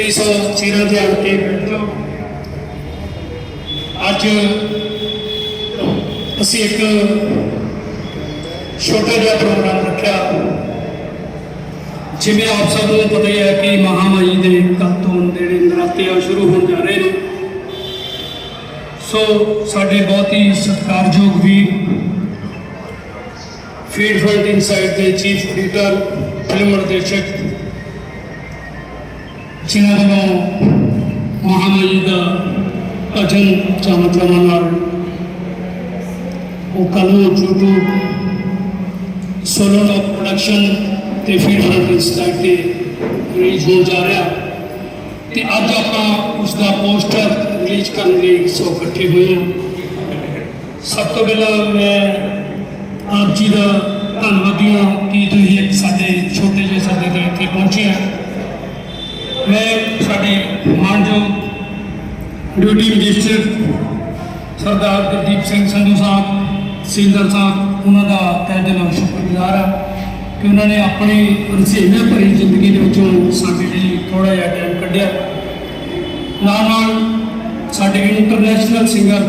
Please ਉਹ ਤੇ ਆ ਕੇ ਬੈਠੋ ਅੱਜ ਅਸੀਂ ਇੱਕ ਛੋਟਾ ਜਿਹਾ ਪ੍ਰੋਗਰਾਮ ਰੱਖਿਆ। ਜਿਵੇਂ ਆਪ ਸਭ ਨੂੰ ਪਤਾ ਹੀ ਹੈ ਕਿ ਮਹਾਮਾਈ ਦੇ ਕੱਲ ਤੋਂ ਜਿਹੜੇ ਨਰਾਤੇ ਸ਼ੁਰੂ ਹੋਣ ਜਾ ਰਹੇ ਨੇ। ਸੋ ਸਾਡੇ ਬਹੁਤ ਹੀ ਸਤਿਕਾਰਯੋਗ ਵੀਰ ਫੀਡ ਫਰੰਟ ਇਨਸਾਈਡ ਦੇ ਚੀਫ ਐਡੀਟਰ, ਫਿਲਮ ਨਿਰਦੇਸ਼ਕ ਜਿਨ੍ਹਾਂ ਵੱਲੋਂ ਮਹਾਮਾਈ ਦਾ ਭਜਨ ਚਾਮਚਾਵਾਂ ਨਾਲ ਉਹ ਕੱਲ੍ਹ ਨੂੰ YouTube ਸੋਲੋ ਦਾ ਪ੍ਰੋਡਕਸ਼ਨ ਤੇ ਫੀਡ ਫਰੰਟ ਇਨਸਾਈਡ ਤੇ ਰਿਲੀਜ਼ ਹੋਣ ਜਾ ਰਿਹਾ। ਤੇ ਅੱਜ ਆਪਾਂ ਉਸ ਦਾ ਪੋਸਟਰ ਰਿਲੀਜ਼ ਕਰਨ ਲਈ ਸੋ ਇਕੱਠੇ ਹੋਏ ਹਾਂ। ਸਭ ਤੋਂ ਪਹਿਲਾਂ ਮੈਂ ਆਪ ਜੀ ਦਾ ਧੰਨਵਾਦੀ ਹਾਂ ਕਿ ਤੁਸੀਂ ਇੱਕ ਸਾਡੇ ਛੋਟੇ ਜਿਹੇ ਸਾਡੇ ਦੇ ਇੱਥੇ ਪਹੁੰਚੇ ਆ। ਮੈਂ ਸਾਡੇ ਮਾਨਯੋਗ ਡਿਊਟੀ ਮਜਿਸਟਰ ਸਰਦਾਰ ਗੁਰਦੀਪ ਸਿੰਘ ਸੰਧੂ ਸਾਹਿਬ ਸਿੰਦਰ ਸਾਹਿਬ, ਉਹਨਾਂ ਦਾ ਤਹਿ ਦਿਲੋਂ ਸ਼ੁਕਰਗੁਜ਼ਾਰ ਹਾਂ ਕਿ ਉਹਨਾਂ ਨੇ ਆਪਣੀ ਰਸੀਨਾ ਭਰੀ ਜ਼ਿੰਦਗੀ ਦੇ ਵਿੱਚੋਂ ਸਾਡੇ ਲਈ ਥੋੜਾ ਜਿਹਾ ਟਾਈਮ ਕੱਢਿਆ। ਨਾਲ ਨਾਲ ਸਾਡੇ ਇੰਟਰਨੈਸ਼ਨਲ ਸਿੰਗਰ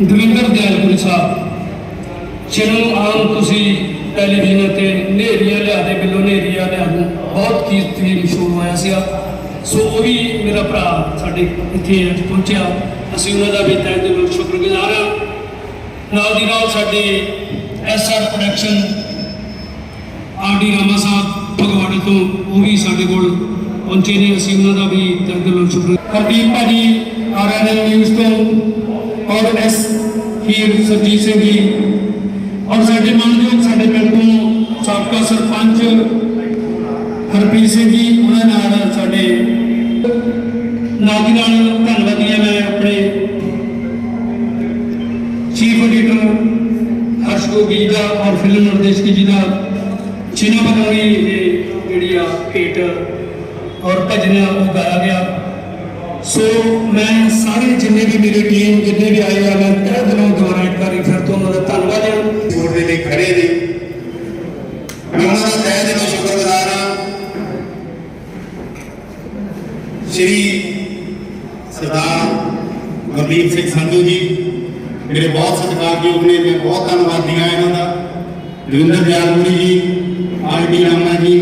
ਦਵਿੰਦਰ ਦਿਆਲਪੁਰੀ ਸਾਹਿਬ, ਜਿਹਨੂੰ ਆਮ ਤੁਸੀਂ ਟੈਲੀਵਿਜ਼ਨ ਤੇ ਨੇਰੀਆਂ ਲਿਆ ਦੇ, ਬਿੱਲੋ ਨੇਰੀਆਂ ਲਿਆ ਦੇ ਬਹੁਤ ਕੀਰਤੀ ਮਸ਼ਹੂਰ ਹੋਇਆ ਸੀਗਾ। ਸੋ ਉਹ ਵੀ ਮੇਰਾ ਭਰਾ ਸਾਡੇ ਇੱਥੇ ਪਹੁੰਚਿਆ। ਅਸੀਂ ਉਹਨਾਂ ਦਾ ਵੀ ਤਹਿ ਦਿਲੋਂ ਸ਼ੁਕਰਗੁਜ਼ਾਰ ਹਾਂ। ਨਾਲ ਦੀ ਨਾਲ ਸਾਡੇ SR production RD Rama Sahib Bhagwari ਤੋਂ ਉਹ ਵੀ ਸਾਡੇ ਕੋਲ ਪਹੁੰਚੇ ਨੇ। ਅਸੀਂ ਉਹਨਾਂ ਦਾ ਵੀ ਤਹਿ ਦਿਲੋਂ ਸ਼ੁਕਰ ਹਰਦੀਪ ਭਾਜੀ ਆਰਐਨਐਨ ਨਿਊਜ਼ ਤੋਂ ਔਰ ਐਸ ਹੀਰ ਸਰਜੀਤ ਸਿੰਘ ਜੀ। ਔਰ ਸਾਡੇ ਮਾਨਯੋਗ ਸਾਡੇ ਪਿੰਡ ਤੋਂ ਸਾਬਕਾ ਸਰਪੰਚ ਹਰਪ੍ਰੀਤ ਸਿੰਘ ਜੀ ਉਹਨਾਂ ਨਾਲ ਸਾਡੇ ਨਾਲ ਦੀ ਨਾਲ ਧੰਨਵਾਦੀ ਹਾਂ ਮੈਂ ਆਪਣੇ ਚੀਫ ਐਡੀਟਰ ਹਰਸ਼ ਗੋਗੀ ਦਾ ਔਰ ਫਿਲਮ ਨਿਰਦੇਸ਼ਕ ਜੀ ਦਾ ਵੱਲੋਂ ਵੀ ਇਹ ਜਿਹੜੀ ਆ ਭੇਟ ਔਰ ਭਜਨ ਉਹ ਗਾਇਆ ਗਿਆ। ਸੋ ਮੈਂ ਸਾਰੇ ਜਿੰਨੇ ਵੀ ਮੇਰੀ ਟੀਮ ਜਿੰਨੇ ਵੀ ਆਏ ਆ ਮੈਂ ਤਹਿ ਦਿਲੋਂ ਦੁਬਾਰਾ ਇੱਕ ਵਾਰੀ ਫਿਰ ਤੋਂ ਉਹਨਾਂ ਦਾ ਧੰਨਵਾਦ ਹਾਂ ਦੇ ਲਈ ਖੜੇ ਨੇ। ਉਹਨਾਂ ਦਾ ਸ਼੍ਰੀ ਸਰਦਾਰ ਗੁਰਦੀਪ ਸਿੰਘ ਸੰਧੂ ਜੀ ਮੇਰੇ ਬਹੁਤ ਸਤਿਕਾਰਯੋਗ ਨੇ, ਮੈਂ ਬਹੁਤ ਧੰਨਵਾਦੀ ਹਾਂ ਇਹਨਾਂ ਦਾ। ਦਵਿੰਦਰ ਦਿਆਲਪੁਰੀ ਜੀ ਆਰਡੀ ਰਾਮਾ ਜੀ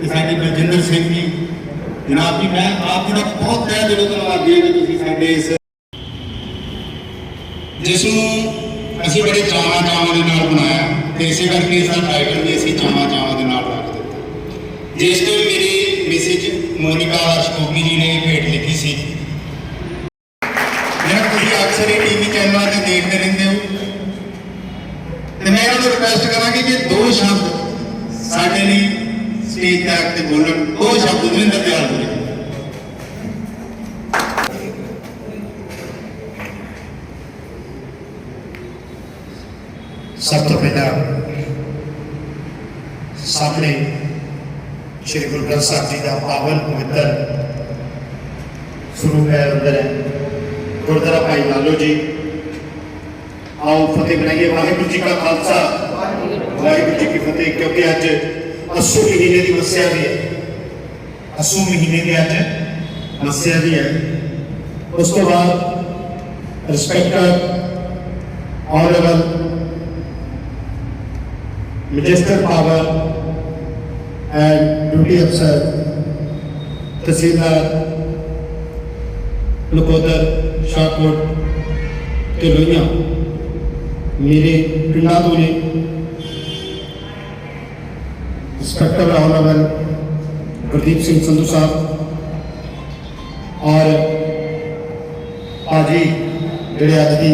ਤੇ ਸਾਡੇ ਬਲਜਿੰਦਰ ਸਿੰਘ ਜੀ। ਜਨਾਬ ਜੀ, ਮੈਂ ਆਪ ਜੀ ਦਾ ਬਹੁਤ ਤਹਿ ਦਿਲੋਂ ਧੰਨਵਾਦੀ ਹਾਂ ਤੁਸੀਂ ਸਾਡੇ ਇਸ ਜਿਸ ਨੂੰ ਅਸੀਂ ਬੜੇ ਚਾਵਾਂ ਚਾਵਾਂ ਦੇ ਨਾਲ ਬਣਾਇਆ ਤੇ ਇਸੇ ਕਰਕੇ ਇਸ ਦਾ ਟਾਈਟਲ ਵੀ ਅਸੀਂ ਚਾਵਾਂ ਚਾਵਾਂ ਦੇ ਨਾਲ ਰੱਖ ਦਿੱਤਾ। ਜਿਸ ਤੋਂ ਮੋਨਿਕਾ ਅਰਸ਼ਕੋਗੀ ਜੀ ਨੇ ਭੇਟ ਲਿਖੀ ਸੀ। ਜਿਹੜਾ ਤੁਸੀਂ ਅਕਸਰ ਹੀ ਟੀਵੀ ਚੈਨਲਾਂ ਤੇ ਦੇਖਦੇ ਰਹਿੰਦੇ ਹੋ, ਤੇ ਮੈਂ ਇਹਨਾਂ ਨੂੰ ਰਿਕਵੈਸਟ ਕਰਾਂਗੀ ਕਿ ਦੋ ਸ਼ਬਦ ਸਾਡੇ ਲਈ ਸਟੇਜ ਤੇ ਬੋਲਣ। ਦੋ ਸ਼ਬਦ, ਦਵਿੰਦਰ ਦਿਆਲ ਜੀ ਸਭ ਤੋਂ ਪਹਿਲਾਂ ਸਾਹਮਣੇ ਸ਼੍ਰੀ ਗੁਰੂ ਗ੍ਰੰਥ ਸਾਹਿਬ ਜੀ ਦਾ ਪਾਵਨ ਪਵਿੱਤਰ ਸਰੂਪ ਹੈ ਅੰਦਰ ਹੈ ਗੁਰਦੁਆਰਾ ਭਾਈ ਲਾਲੋ ਜੀ ਆਓ ਫਤਿਹ ਬਣਾਈਏ ਵਾਹਿਗੁਰੂ ਜੀ ਕਾ ਖਾਲਸਾ ਵਾਹਿਗੁਰੂ ਜੀ ਕੀ ਫਤਿਹ ਕਿਉਂਕਿ ਅੱਜ ਅਸੂ ਮਹੀਨੇ ਦੀ ਮੱਸਿਆ ਵੀ ਹੈ ਅਸੂ ਮਹੀਨੇ ਦੀ ਅੱਜ ਮੱਸਿਆ ਵੀ ਹੈ ਉਸ ਤੋਂ ਬਾਅਦ respected honourable Magister Power and Duty Officer tehsildar Nakodar Shahkot ਤੇ ਲੋਹੀਆਂ, ਮੇਰੇ ਪਿੰਡਾਂ ਤੋਂ ਨੇ ਇੰਸਪੈਕਟਰ ਆਨਰੇਬਲ ਗੁਰਦੀਪ ਸਿੰਘ ਸੰਧੂ ਸਾਹਿਬ ਔਰ ਆਜੀ ਜਿਹੜੇ ਅੱਜ ਦੀ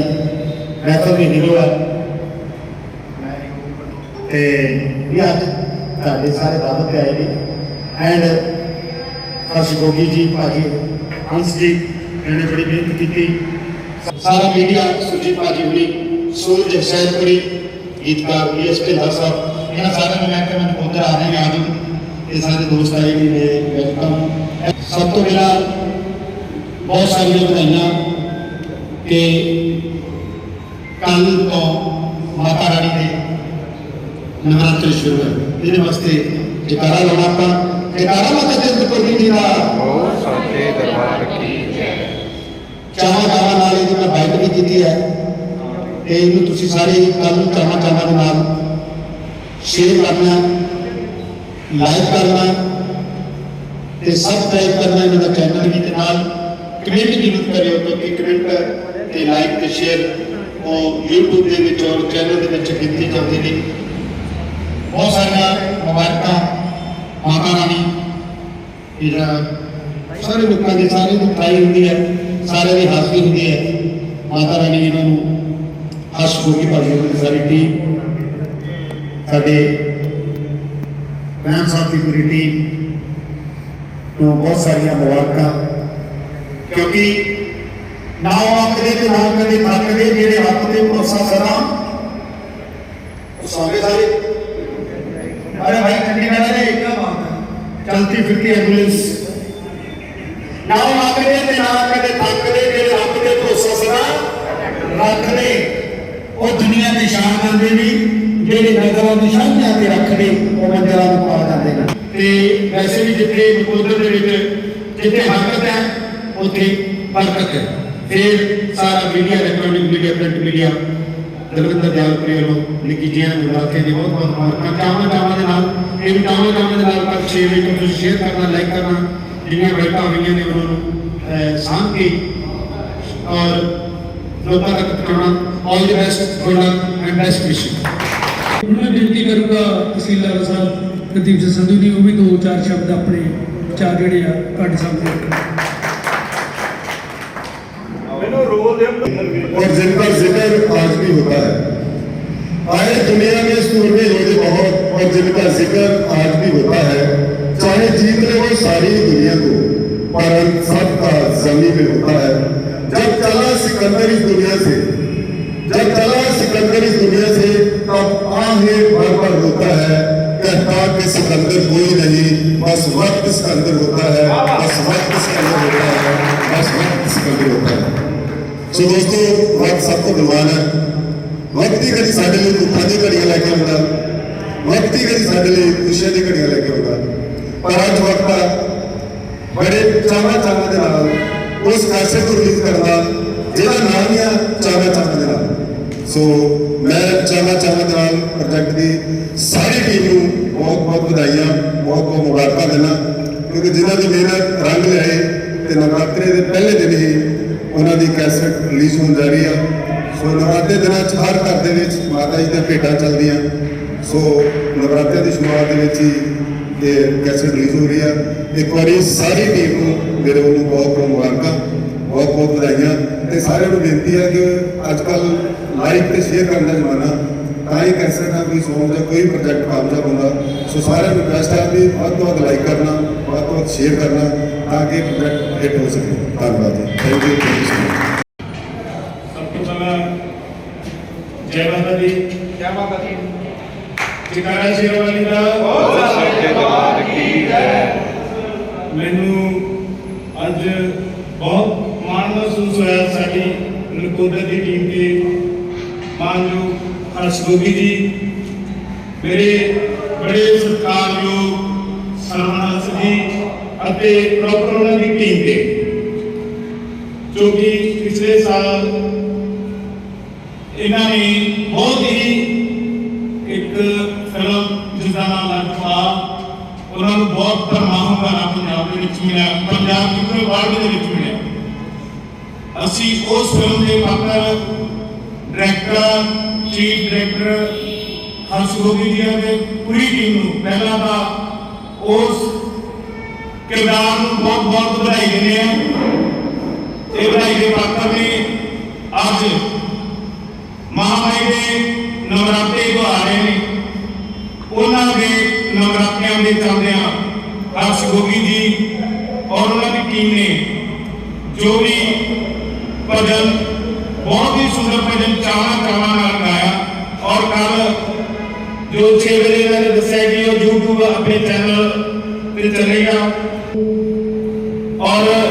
ਮਹਿਫਲ ਦੀ ਨਿਗੋਆ ਤੇ ਵੀ ਅੱਜ ਤੁਹਾਡੇ ਸਾਰੇ ਦਾਵਤ ਤੇ ਆਏ ਨੇ। ਐਂਡ ਹਰਸ਼ ਗੋਗੀ ਜੀ ਭਾਜੀ ਹੰਸ ਜੀ ਇਹਨੇ ਬੜੀ ਮਿਹਨਤ ਕੀਤੀ। ਸਾਰਾ ਮੀਡੀਆ ਸੁਰਜੀਤ ਭਾਜੀ ਹੁਣੀ, ਸੂਰਜ ਹਸੈਨਪੁਰੀ ਗੀਤਕਾਰ ਵੀ ਐਸ ਪਿੰਦਰ ਸਾਹਿਬ, ਇਹਨਾਂ ਸਾਰਿਆਂ ਨੂੰ ਮੈਂ ਕਿ ਮੈਨੂੰ ਉਧਰ ਆ ਰਹੇ ਯਾਦ ਇਹ ਸਾਰੇ ਦੋਸਤ ਆਏ ਨੇ ਮੇਰੇ ਵੈਲਕਮ ਸਭ ਤੋਂ ਪਹਿਲਾਂ ਬਹੁਤ ਸਾਰੀਆਂ ਵਧਾਈਆਂ ਕਿ ਕੱਲ ਤੋਂ ਮਾਤਾ ਰਾਣੀ ਦੇ ਨਵਰਾਤਰੀ ਸ਼ੁਰੂ ਹੈ ਇਹਦੇ ਵਾਸਤੇ ਜਕਾਰਾ ਲਾਉਣਾ ਆਪਾਂ। ਜਕਾਰਾ ਮਾਤਾ ਦੇ ਕੋਲ ਜੀ ਦਾ। ਉਹ ਸਾਚੇ ਦਰਬਾਰ ਕੀ ਚਾਹਾਂ ਚਾਹਾਂ ਨਾਲ ਇਹਦੀ ਮੈਂ ਬਾਈਟ ਵੀ ਕੀਤੀ ਹੈ ਤੇ ਇਹਨੂੰ ਤੁਸੀਂ ਸਾਰੇ ਕੱਲ ਨੂੰ ਚਾਹਾਂ ਚਾਹਾਂ ਦੇ ਨਾਲ ਸ਼ੇਅਰ ਕਰਨਾ ਲਾਈਕ ਕਰਨਾ ਤੇ ਸਬਸਕ੍ਰਾਈਬ ਕਰਨਾ ਇਹਨਾਂ ਦਾ ਚੈਨਲ ਵੀ ਤੇ ਨਾਲ ਕਮੈਂਟ ਜ਼ਰੂਰ ਕਰਿਓ ਕਿਉਂਕਿ ਕਮੈਂਟ ਤੇ ਲਾਈਕ ਤੇ ਸ਼ੇਅਰ ਉਹ YouTube ਦੇ ਵਿੱਚ ਔਰ ਚੈਨਲ ਦੇ ਵਿੱਚ ਕੀਤੀ ਜਾਂਦੀ ਨੇ ਬਹੁਤ ਸਾਰੀਆਂ ਮੁਬਾਰਕਾਂ। ਮਾਤਾ ਰਾਣੀ ਜਿਹੜਾ ਸਾਰੇ ਲੋਕਾਂ ਦੇ, ਸਾਰੇ ਦੀ ਖਾਈ ਹੁੰਦੀ ਹੈ ਸਾਰੇ ਦੀ ਹਾਜ਼ਰੀ ਹੁੰਦੀ ਹੈ। ਮਾਤਾ ਰਾਣੀ ਇਹਨਾਂ ਨੂੰ ਹਸ ਗੋਗੀ ਭਾਜੀ ਦੀ ਸਾਰੀ ਟੀਮ ਸਾਡੇ ਬੈਂਕ ਸਾਥੀ ਪੂਰੀ ਟੀਮ ਨੂੰ ਬਹੁਤ ਸਾਰੀਆਂ ਮੁਬਾਰਕਾਂ। ਕਿਉਂਕਿ ਨਾ ਆਖਦੇ ਤੇ ਨਾ ਕਦੇ ਥੱਕਦੇ, ਜਿਹੜੇ ਹੱਥ ਤੇ ਭਰੋਸਾ ਸਦਾ ਸਾਰੇ ਸਾਰੇ। ਅਰੇ ਭਾਈ ਕੰਡੀ ਵਾਲੇ ਨੇ ਇੱਕ ਚਲਤੀ ਫਿਰਤੀ ਐਂਬੂਲੈਂਸ। ਨਾ ਉਹ ਲੱਭਦੇ ਤੇ, ਨਾ ਕਦੇ ਤੱਕਦੇ ਜਿਹੜੇ ਰੱਬ ਤੇ ਭਰੋਸਾ ਸਦਾ ਰੱਖਦੇ। ਉਹ ਦੁਨੀਆ ਦੇ ਸ਼ਾਨ ਦਿੰਦੇ ਵੀ ਜਿਹੜੇ ਨਜ਼ਰਾਂ ਦੀ ਸ਼ਾਨਾਂ ਤੇ ਰੱਖਦੇ, ਉਹ ਮੰਜ਼ਰਾਂ ਨੂੰ ਪਾ ਜਾਂਦੇ ਨੇ। ਤੇ ਵੈਸੇ ਵੀ ਜਿੱਥੇ ਨਕੋਦਰ ਦੇ ਵਿੱਚ, ਜਿੱਥੇ ਹਰਕਤ ਹੈ, ਉੱਥੇ ਬਰਕਤ ਹੈ। ਫਿਰ ਸਾਰਾ media electronic media print media Dalvinder Dayalpuri ਵੱਲੋਂ ਨਿੱਕੀ ਜੀਆਂ ਨੂੰ ਰਾਖੇ ਦੀ ਬਹੁਤ ਬਹੁਤ ਮੁਬਾਰਕਾਂ। ਚਾਵਾਂ ਚਾਵਾਂ ਦੇ ਨਾਲ, ਇਹ ਚਾਵਾਂ ਚਾਵਾਂ ਦੇ ਨਾਲ ਪਰ ਸ਼ੇਅਰ ਵੀ ਤੁਸੀਂ ਸ਼ੇਅਰ ਕਰਨਾ ਲਾਈਕ ਕਰਨਾ, ਜਿਹੜੀਆਂ ਬੈਠਾਂ ਹੋਈਆਂ ਨੇ ਉਹਨਾਂ ਨੂੰ ਸਾਂਭ ਕੇ ਔਰ ਲੋਕਾਂ ਤੱਕ ਪਹੁੰਚਾਉਣਾ। All the best good luck and best wishing ਮੈਂ ਬੇਨਤੀ ਕਰੂੰਗਾ ਤਹਿਸੀਲਦਾਰ ਸਾਹਿਬ, ਪ੍ਰਦੀਪ ਸਿੰਘ ਸੰਧੂ ਜੀ, ਉਹ ਵੀ ਦੋ ਚਾਰ ਸ਼ਬਦ ਆਪਣੇ ਚਾਰ ਜਿਹੜੇ ਆ ਤੁਹਾਡੇ ਸਾਹਮਣੇ और जिनका ज़िक्र आज भी होता है। आए दुनिया में सूरमें होते बहुत और जिनका ज़िक्र आज भी होता है, चाहे जीत ले वो सारी दुनिया को, पर सबका जमी में होता है। जब चला सिकंदर इस दुनिया से, जब चला सिकंदर इस दुनिया से, तब आहे भर भर होता है कहता कि सिकंदर कोई नहीं, बस वक्त सिकंदर होता है, बस वक्त सिकंदर होता है, बस वक्त सिकंदर होता है। ਸੋ ਦੋਸਤੋ ਵਕਤ ਸਭ ਤੋਂ ਬਲਵਾਨ ਹੈ। ਵਕਤ ਦੀ ਕਦੀ ਸਾਡੇ ਲਈ ਦੁੱਖਾਂ ਦੀ ਘੜੀਆਂ ਲੈ ਕੇ ਆਉਂਦਾ। ਵਕਤ ਹੀ ਕਦੀ ਸਾਡੇ ਲਈ ਖੁਸ਼ੀਆਂ ਦੀ ਘੜੀਆਂ ਲੈ ਕੇ ਆਉਂਦਾ। ਪਰ ਅੱਜ ਵਕਤ ਆ। ਬੜੇ ਚਾਵਾਂ ਚਾਵਾਂ ਦੇ ਨਾਲ ਉਸ ਕਾਸੇ ਨੂੰ ਰਿਲੀਜ਼ ਕਰਦਾ ਜਿਹਦਾ ਨਾਮ ਹੀ ਆ ਚਾਵਾਂ ਚਾਵਾਂ ਦੇ ਨਾਲ। ਸੋ ਮੈਂ ਚਾਵਾਂ ਚਾਵਾਂ ਦੇ ਨਾਲ ਪ੍ਰੋਜੈਕਟ ਦੀ ਸਾਰੀ ਟੀਮ ਨੂੰ ਬਹੁਤ ਬਹੁਤ ਵਧਾਈਆਂ, ਬਹੁਤ ਬਹੁਤ ਮੁਬਾਰਕਾਂ ਦਿੰਦਾ। ਕਿਉਂਕਿ ਜਿਨ੍ਹਾਂ ਦੀ ਮਿਹਨਤ ਰੰਗ ਲਿਆਏ ਤੇ ਨਵਰਾਤਰੇ ਦੇ ਪਹਿਲੇ ਦਿਨ ਹੀ ਉਹਨਾਂ ਦੀ ਕੈਸਟ ਰਿਲੀਜ਼ ਹੋਣ ਜਾ ਰਹੀ ਆ। ਸੋ ਨਵਰਾਤਰੇ ਦਿਨਾਂ 'ਚ ਹਰ ਘਰ ਦੇ ਵਿੱਚ ਮਾਤਾ ਜੀ ਦੀਆਂ ਭੇਟਾਂ ਚੱਲਦੀਆਂ। ਸੋ ਨਵਰਾਤਰੇ ਦੀ ਸ਼ੁਰੂਆਤ ਦੇ ਵਿੱਚ ਹੀ ਇਹ ਕੈਸਟ ਰਿਲੀਜ਼ ਹੋ ਰਹੀ ਆ। ਇੱਕ ਵਾਰੀ ਸਾਰੀ ਟੀਮ ਨੂੰ ਮੇਰੇ ਵੱਲੋਂ ਬਹੁਤ ਬਹੁਤ ਮੁਬਾਰਕਾਂ, ਬਹੁਤ ਬਹੁਤ ਵਧਾਈਆਂ। ਤੇ ਸਾਰਿਆਂ ਨੂੰ ਬੇਨਤੀ ਹੈ ਕਿ ਅੱਜ ਕੱਲ ਲਾਈਕ ਤੇ ਸ਼ੇਅਰ ਕਰਨ ਦਾ ਜ਼ਮਾਨਾ, ਤਾਂ ਹੀ ਕੈਸਟ ਦਾ ਕੋਈ ਸੌਂਗ ਜਾਂ ਕੋਈ ਪ੍ਰੋਜੈਕਟ ਕਾਮਯਾਬ ਹੁੰਦਾ। ਸੋ ਸਾਰਿਆਂ ਨੂੰ ਰਿਕਵੈਸਟ ਹੈ ਵੀ ਵੱਧ ਤੋਂ ਵੱਧ ਲਾਈਕ ਕਰਨਾ। ਵੱਧ ਤੋਂ ਵੱਧ ਸ਼ੇਅਰ ਕਰਨਾ ਤਾਂ ਕਿ ਪ੍ਰੋਜੈਕਟ ਹਿੱਟ ਹੋ ਸਕੇ। ਧੰਨਵਾਦ ਜੀ। ਥੈਂਕ ਯੂ ਥੈਂਕ ਸਭ ਤੋਂ ਪਹਿਲਾਂ ਜੈ ਮਾਤਾ ਦੀ। ਜੈ ਮਾਤਾ ਦੀ। ਜਕਾਰਾ ਸ਼ੇਰਵਾਲੀ ਦਾ। ਸਾਚੇ ਦਰਬਾਰ ਕੀ ਮੈਨੂੰ ਅੱਜ ਬਹੁਤ ਮਾਣ ਮਹਿਸੂਸ ਹੋਇਆ ਸਾਡੀ ਨਕੋਦਰ ਦੀ ਟੀਮ ਤੇ ਮਾਨਯੋਗ ਹਰਸ਼ ਗੋਗੀ ਜੀ ਮੇਰੇ ਬੜੇ ਅਤੇ ਪ੍ਰੋਪਰ ਉਹਨਾਂ ਦੀ ਟੀਮ ਤੇ ਜੋ ਕਿ ਪਿਛਲੇ ਸਾਲ ਇਹਨਾਂ ਨੇ ਬਹੁਤ ਹੀ ਇੱਕ ਫਿਲਮ ਜਿਸ ਦਾ ਨਾਮ ਲੜਕਾ ਉਹਨਾਂ ਨੂੰ ਬਹੁਤ ਪਰਮਾਹੂ ਗਾਣਾ ਪੰਜਾਬ ਦੇ ਵਿੱਚ ਮਿਲਿਆ ਪੰਜਾਬ ਦੀ ਪੂਰੇ ਵਰਲਡ ਦੇ ਵਿੱਚ ਮਿਲਿਆ ਅਸੀਂ ਉਸ ਫਿਲਮ ਦੇ ਪਾਤਰ director chief director Harsh Gogi ji ਅਤੇ ਪੂਰੀ ਟੀਮ ਨੂੰ ਪਹਿਲਾਂ ਤਾਂ ਉਸ ਕਿਰਦਾਰ ਨੂੰ ਬਹੁਤ ਬਹੁਤ ਵਧਾਈ ਦਿੰਦੇ ਹਾਂ ਇਹ ਵਧਾਈ ਦੇ ਪਾਤਰ ਨੇ ਅੱਜ ਮਹਾਮਾਈ ਦੇ ਨਵਰਾਤੇ ਜੋ ਆ ਰਹੇ ਨੇ ਉਹਨਾਂ ਦੇ ਨਵਰਾਤਿਆਂ ਦੇ ਚੱਲਦਿਆਂ ਹਰਸ਼ ਗੋਗੀ ਜੀ ਔਰ ਉਹਨਾਂ ਦੀ ਟੀਮ ਨੇ ਜੋ ਵੀ ਭਜਨ ਬਹੁਤ ਹੀ ਸੁੰਦਰ ਭਜਨ ਚਾਵਾਂ ਚਾਵਾਂ ਨਾਲ ਗਾਇਆ ਔਰ ਕੱਲ ਜੋ 6 ਵਜੇ ਇਹਨਾਂ ਨੇ ਦੱਸਿਆ ਕਿ ਉਹ YouTube ਆਪਣੇ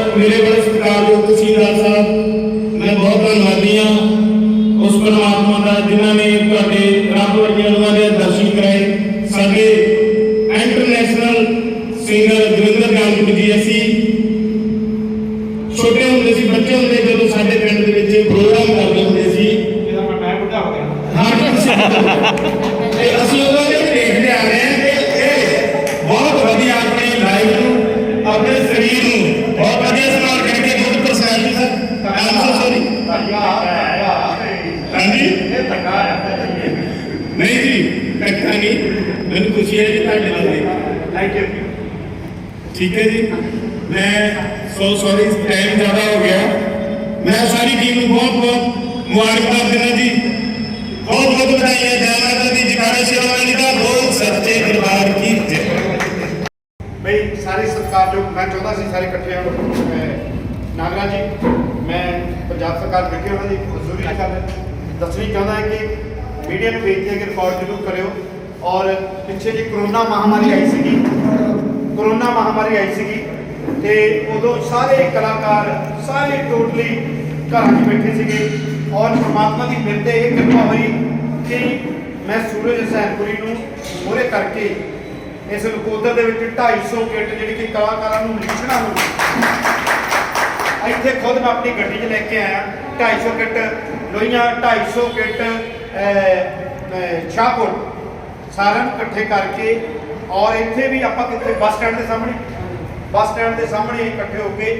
ਮੈਨੂੰ ਖੁਸ਼ੀ ਹੈ ਜੀ ਤੁਹਾਡੇ ਨਾਲ ਥੈਂਕ ਯੂ ਠੀਕ ਹੈ ਜੀ। ਮੈਂ ਸੋ ਸੌਰੀ ਟਾਈਮ ਜ਼ਿਆਦਾ ਹੋ ਗਿਆ। ਮੈਂ ਸਾਰੀ ਟੀਮ ਨੂੰ ਬਹੁਤ ਬਹੁਤ ਮੁਬਾਰਕਬਾਦ ਦਿੰਦਾ ਜੀ। ਬਹੁਤ ਬਹੁਤ ਵਧਾਈਆਂ ਜੈ ਮਾਤਾ ਦੀ ਜਕਾਰਾ ਸ਼ੇਰਾਂ ਵਾਲੀ ਦਾ ਬੋਲ ਸੱਚੇ ਦਰਬਾਰ ਕੀ ਜੈ। ਬਈ ਸਾਰੇ ਸਤਿਕਾਰਯੋਗ ਮੈਂ ਚਾਹੁੰਦਾ ਸੀ ਸਾਰੇ ਇਕੱਠੇ ਹੋਣ ਮੈਂ ਨਾਗਰਾ ਜੀ ਮੈਂ ਪੰਜਾਬ ਸਰਕਾਰ ਦੇ ਬੈਠੇ ਉਹਨਾਂ ਦੀ ਹਜ਼ੂਰੀ ਚ ਗੱਲ ਦੱਸਣੀ ਚਾਹੁੰਦਾ ਹਾਂ ਕਿ ਮੀਡੀਆ ਨੂੰ ਬੇਨਤੀ ਔਰ ਪਿੱਛੇ ਜੀ ਕਰੋਨਾ ਮਹਾਮਾਰੀ ਆਈ ਸੀਗੀ। ਕਰੋਨਾ ਮਹਾਮਾਰੀ ਆਈ ਸੀਗੀ ਤੇ ਉਦੋਂ ਸਾਰੇ ਕਲਾਕਾਰ, ਸਾਰੇ ਟੋਟਲੀ ਘਰਾਂ 'ਚ ਬੈਠੇ ਸੀਗੇ ਔਰ ਪ੍ਰਮਾਤਮਾ ਦੀ ਮਿਹਰ ਤੇ ਇਹ ਕਿਰਪਾ ਹੋਈ ਕਿ ਮੈਂ ਸੂਰਜ ਹਸੈਨਪੁਰੀ ਨੂੰ ਮੋਰੇ ਕਰਕੇ ਇਸ ਨਕੋਦਰ ਦੇ ਵਿੱਚ 250 ਕਿੱਟ ਜਿਹੜੀ ਕਿ ਕਲਾਕਾਰਾਂ ਨੂੰ ਲਿਖਣਾ ਨੂੰ ਇੱਥੇ ਖੁਦ ਮੈਂ ਆਪਣੀ ਗੱਡੀ 'ਚ ਲੈ ਕੇ ਆਇਆ 250 ਕਿੱਟ ਲੋਈਆਂ 250 ਕਿੱਟ ਸ਼ਾਹਪੁਰ ਸਾਰਿਆਂ ਨੂੰ ਇਕੱਠੇ ਕਰਕੇ ਔਰ ਇੱਥੇ ਵੀ ਆਪਾਂ ਕਿੱਥੇ ਬੱਸ ਸਟੈਂਡ ਦੇ ਸਾਹਮਣੇ, ਬੱਸ ਸਟੈਂਡ ਦੇ ਸਾਹਮਣੇ ਇਕੱਠੇ ਹੋ ਕੇ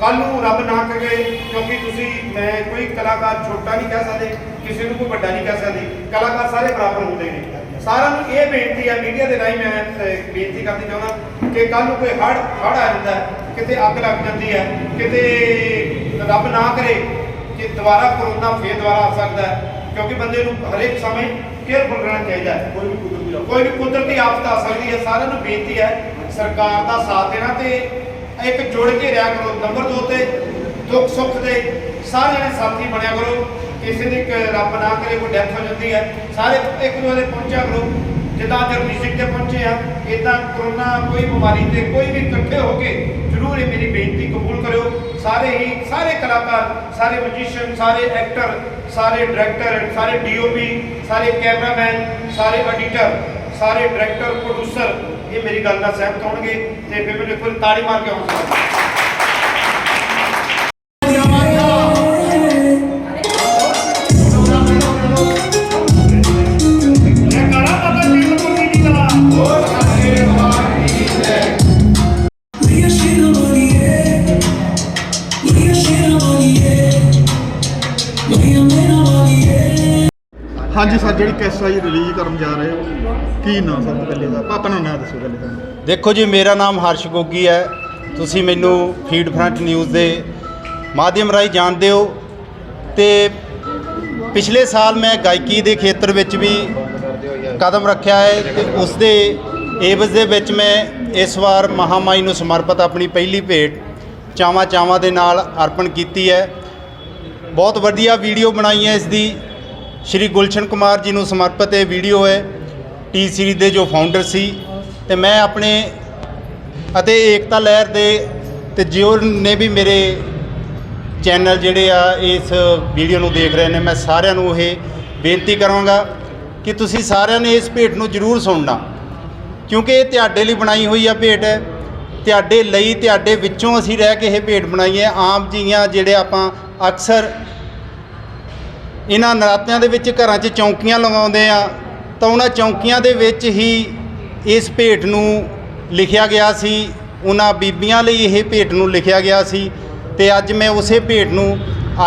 ਕੱਲ ਨੂੰ ਰੱਬ ਨਾ ਕਰੇ ਕਿਉਂਕਿ ਤੁਸੀਂ, ਮੈਂ ਕੋਈ ਕਲਾਕਾਰ ਛੋਟਾ ਨਹੀਂ ਕਹਿ ਸਕਦੇ, ਕਿਸੇ ਨੂੰ ਕੋਈ ਵੱਡਾ ਨਹੀਂ ਕਹਿ ਸਕਦੇ, ਕਲਾਕਾਰ ਸਾਰੇ ਬਰਾਬਰ ਹੁੰਦੇ ਨੇ। ਸਾਰਿਆਂ ਨੂੰ ਇਹ ਬੇਨਤੀ ਹੈ, ਮੀਡੀਆ ਦੇ ਰਾਹੀਂ ਮੈਂ ਬੇਨਤੀ ਕਰਨੀ ਚਾਹੁੰਦਾ ਕਿ ਕੱਲ ਨੂੰ ਕੋਈ ਹੜ ਹੜ ਆ ਜਾਂਦਾ, ਕਿਤੇ ਅੱਗ ਲੱਗ ਜਾਂਦੀ ਹੈ, ਕਿਤੇ ਰੱਬ ਨਾ ਕਰੇ ਕਿ ਦੁਬਾਰਾ ਕਰੋਨਾ ਫੇਰ ਦੁਬਾਰਾ ਆ ਸਕਦਾ ਹੈ। ਕਿਉਂਕਿ ਬੰਦੇ ਨੂੰ ਹਰੇਕ ਸਮੇਂ ਕੇਅਰਫੁਲ ਰਹਿਣਾ ਚਾਹੀਦਾ ਹੈ। ਕੋਈ ਵੀ ਕੁਦਰਤੀ ਕੋਈ ਵੀ ਕੁਦਰਤੀ ਆਫਤ ਆ ਸਕਦੀ ਹੈ ਸਾਰਿਆਂ ਨੂੰ ਬੇਨਤੀ ਹੈ ਸਰਕਾਰ ਦਾ ਸਾਥ ਦੇਣਾ ਤੇ ਇੱਕ ਜੁੜ ਕੇ ਰਿਹਾ ਕਰੋ। ਨੰਬਰ 2 ਤੇ ਦੁੱਖ ਸੁੱਖ ਦੇ ਸਾਰੇ ਜਣੇ ਸਾਥੀ ਬਣਿਆ ਕਰੋ। ਕਿਸੇ ਦੀ ਰੱਬ ਨਾ ਕਰੇ ਕੋਈ ਡੈਥ ਹੋ ਜਾਂਦੀ ਹੈ। ਸਾਰੇ ਇੱਕ ਦੂਜੇ ਦੇ ਪਹੁੰਚਿਆ ਕਰੋ। ਜਿੱਦਾਂ ਅੱਜ ਰਣਜੀਤ ਤੇ ਪਹੁੰਚੇ ਆ ਇਦਾਂ ਕਰੋਨਾ ਕੋਈ ਬਿਮਾਰੀ ਤੇ ਕੋਈ ਵੀ ਇਕੱਠੇ ਹੋ ਕੇ ਜ਼ਰੂਰ ਇਹ ਮੇਰੀ ਬੇਨਤੀ ਕਬੂਲ ਕਰਿਓ। ਸਾਰੇ ਹੀ, ਸਾਰੇ ਕਲਾਕਾਰ, ਸਾਰੇ ਮਿਊਜ਼ੀਸ਼ੀਅਨ ਸਾਰੇ ਐਕਟਰ ਸਾਰੇ ਡਾਇਰੈਕਟਰ ਸਾਰੇ ਡੀਓਪੀ ਸਾਰੇ ਕੈਮਰਾਮੈਨ ਸਾਰੇ ਐਡੀਟਰ ਸਾਰੇ ਡਾਇਰੈਕਟਰ ਪ੍ਰੋਡਿਊਸਰ ਇਹ ਮੇਰੀ ਗੱਲ ਨਾਲ ਸਹਿਮਤ ਹੋਣਗੇ ਤੇ ਫਿਰ ਮੈਨੂੰ ਇੱਕ ਵਾਰੀ ਤਾੜੀ ਮਾਰ ਕੇ ਹੌਸਲਾ ਹਾਂਜੀ ਸਰ, ਜਿਹੜੀ ਕੈਸਟ ਜੀ ਰਿਲੀਜ਼ ਕਰਨ ਜਾ ਰਹੇ ਹੋ। ਕੀ ਨਾਮ ਸਰ ਪਹਿਲੇ ਦਾ? ਆਪਣਾ ਨਾਮ ਦੱਸੋ ਪਹਿਲੇ ਤਾਂ ਦੇਖੋ ਜੀ, ਮੇਰਾ ਨਾਮ ਹਰਸ਼ ਗੋਗੀ ਹੈ। ਤੁਸੀਂ ਮੈਨੂੰ ਫੀਡ ਫਰੰਟ ਨਿਊਜ਼ ਦੇ ਮਾਧਿਅਮ ਰਾਹੀਂ ਜਾਣਦੇ ਹੋ। ਤੇ ਪਿਛਲੇ ਸਾਲ ਮੈਂ ਗਾਇਕੀ ਦੇ ਖੇਤਰ ਵਿੱਚ ਵੀ ਕਦਮ ਰੱਖਿਆ ਹੈ ਤੇ ਉਸ ਦੇ ਏਵਜ਼ ਦੇ ਵਿੱਚ ਮੈਂ ਇਸ ਵਾਰ ਮਹਾਮਾਈ ਨੂੰ ਸਮਰਪਿਤ ਆਪਣੀ ਪਹਿਲੀ ਭੇਟ ਚਾਵਾਂ ਚਾਵਾਂ ਦੇ ਨਾਲ ਅਰਪਣ ਕੀਤੀ ਹੈ। ਬਹੁਤ ਵਧੀਆ ਵੀਡੀਓ ਬਣਾਈ ਹੈ ਇਸ ਦੀ। ਸ਼੍ਰੀ ਗੁਲਸ਼ਨ ਕੁਮਾਰ ਜੀ ਨੂੰ ਸਮਰਪਿਤ ਇਹ ਵੀਡੀਓ ਹੈ, ਟੀ ਸੀਰੀਜ਼ ਦੇ ਜੋ ਫਾਊਂਡਰ ਸੀ, ਤੇ ਮੈਂ ਆਪਣੇ ਅਤੇ ਏਕਤਾ ਲਹਿਰ ਦੇ ਤੇ ਜਿਉ ਨੇ ਵੀ ਮੇਰੇ ਚੈਨਲ ਜਿਹੜੇ ਆ, ਇਸ ਵੀਡੀਓ ਨੂੰ ਦੇਖ ਰਹੇ ਨੇ, ਮੈਂ ਸਾਰਿਆਂ ਨੂੰ ਇਹ ਬੇਨਤੀ ਕਰਾਂਗਾ ਕਿ ਤੁਸੀਂ ਸਾਰਿਆਂ ਨੇ ਇਸ ਭੇਟ ਨੂੰ ਜ਼ਰੂਰ ਸੁਣਨਾ, ਕਿਉਂਕਿ ਇਹ ਤੁਹਾਡੇ ਲਈ ਬਣਾਈ ਹੋਈ ਆ ਭੇਟ ਹੈ। ਤੁਹਾਡੇ ਲਈ, ਤੁਹਾਡੇ ਵਿੱਚੋਂ ਅਸੀਂ ਰਹਿ ਕੇ ਇਹ ਭੇਟ ਬਣਾਈ ਹੈ। ਆਮ ਜੀਆਂ ਜਿਹੜੇ ਆਪਾਂ ਅਕਸਰ ਇਹਨਾਂ ਨਰਾਤਿਆਂ ਦੇ ਵਿੱਚ ਘਰਾਂ 'ਚ ਚੌਂਕੀਆਂ ਲਗਾਉਂਦੇ ਆ ਤਾਂ ਉਹਨਾਂ ਚੌਂਕੀਆਂ ਦੇ ਵਿੱਚ ਹੀ ਇਸ ਭੇਟ ਨੂੰ ਲਿਖਿਆ ਗਿਆ ਸੀ। ਉਹਨਾਂ ਬੀਬੀਆਂ ਲਈ ਇਹ ਭੇਟ ਨੂੰ ਲਿਖਿਆ ਗਿਆ ਸੀ ਤੇ ਅੱਜ ਮੈਂ ਉਸੇ ਭੇਟ ਨੂੰ